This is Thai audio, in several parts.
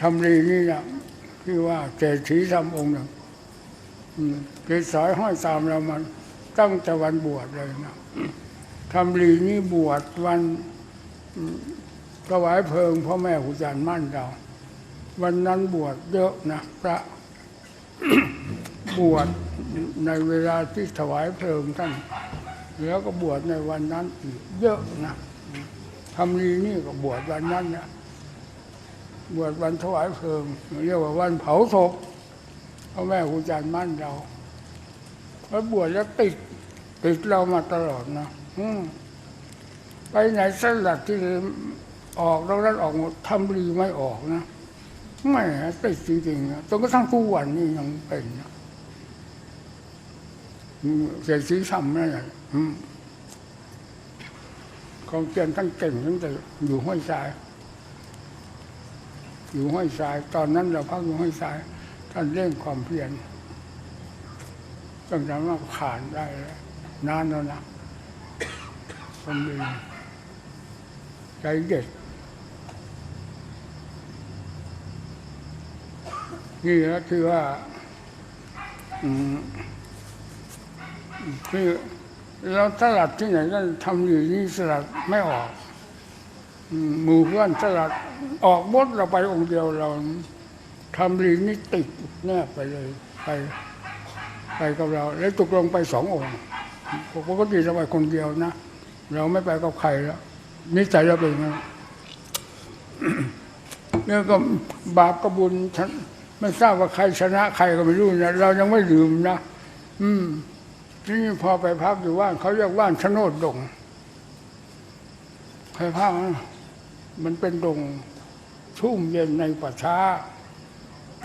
ทำรีนี่นะที่ว่าเศรษฐีทำองค์หนึ่งเกศรห้อยตามเรามันตั้งแต่วันบวชเลยนะทำรีนี่บวชวันถวายเพลิงพ่อแม่ครูอาจารย์มั่นเรา วันนั้นบวชเยอะนะพระบวชในเวลาที่ถวายเพลิงท่านแล้วก็บวชในวันนั้นอีกเยอะนะทำรีนี่ก็บวชวันนั้นนะ บวชวันถวายเพลิง เรียกว่าวันเผาศพพ่อแม่ครูอาจารย์มั่นเราแล้วบวชแล้วติดติดเรามาตลอดนะไปไหนสลัดที่ออกแล้วนั้นออกหมดทำรีไม่ออกนะไม่ติดจริงๆนะจนกระทั่งทุกวันนี้ยังเป็นนะเสียชีทำนั่นแหละอืมของเกียนทั้งเก่งทั้งแต่อยู่ห้วยทราย อยู่ห้วยทราย ตอนนั้นเราพักอยู่ห้วยทราย ท่านเร่งความเพียรจนสามารถผ่านได้แล้วนานแล้วนะคนดีใจเด็ดนี่ก็คือว่าคือเราสลัดที่ไหนก็ทำอยู่นี่สลัดไม่ออก หมู่เพื่อนสลัดออกหมดเราไปองค์เดียวเราทำรีนี่ติแนบไปเลยไปไปกับเรา แล้วตกลงไปสององค์ปกติเราไปคนเดียวนะเราไม่ไปกับใครแล้วนิสัยเราเป็นอย่างนั้นเนี่ยก็บาปกับบุญฉันไม่ทราบว่าใครชนะใครก็ไม่รู้นะเรายังไม่ลืมนะอืมนี่พอไปพักอยู่ว่านเขาเรียกว่านชโนดดงใครพักนะ มันเป็นดงชุ่มเย็นในป่าช้า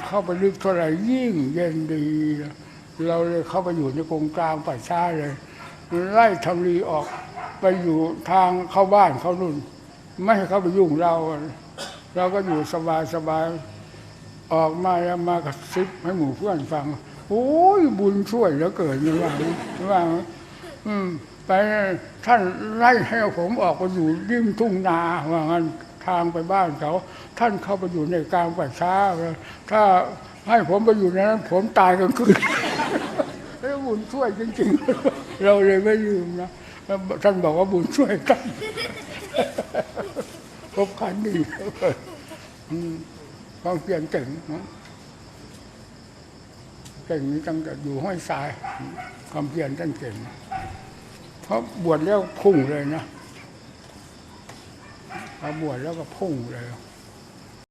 เข้าไปลึกเท่าไหร่ยิ่งเย็นดี เราเลยเข้าไปอยู่ในกรงกลางป่าช้าเลยไล่ทำรีออกไปอยู่ทางเข้าบ้านเขานุ่น ไม่ให้เขาไปยุ่งเรา เราก็อยู่สบายสบายออกมาแล้วมากระซิบให้หมู่เพื่อนฟัง โอ้ยบุญช่วยเหลือเกินว่าว่าอืม ไปท่านไล่ให้ผมออกไปอยู่ริมทุ่งนาว่างั้นทางไปบ้านเขา ท่านเข้าไปอยู่ในกลางป่าช้า ถ้าให้ผมไปอยู่ในนั้น ผมตายกลางคืนแล้วบุญช่วยจริงๆ เราเลยไม่ลืมนะท่านบอกว่าบุญช่วยกันพบขันดีความเปลี่ยนเก่งนะเก่งนี้ตั้งแต่อยู่ห้อยทราย ความเปลี่ยนท่านเก่ง เพราะบวชแล้วพุ่งเลยนะพอบวชแล้วก็พุ่งเลย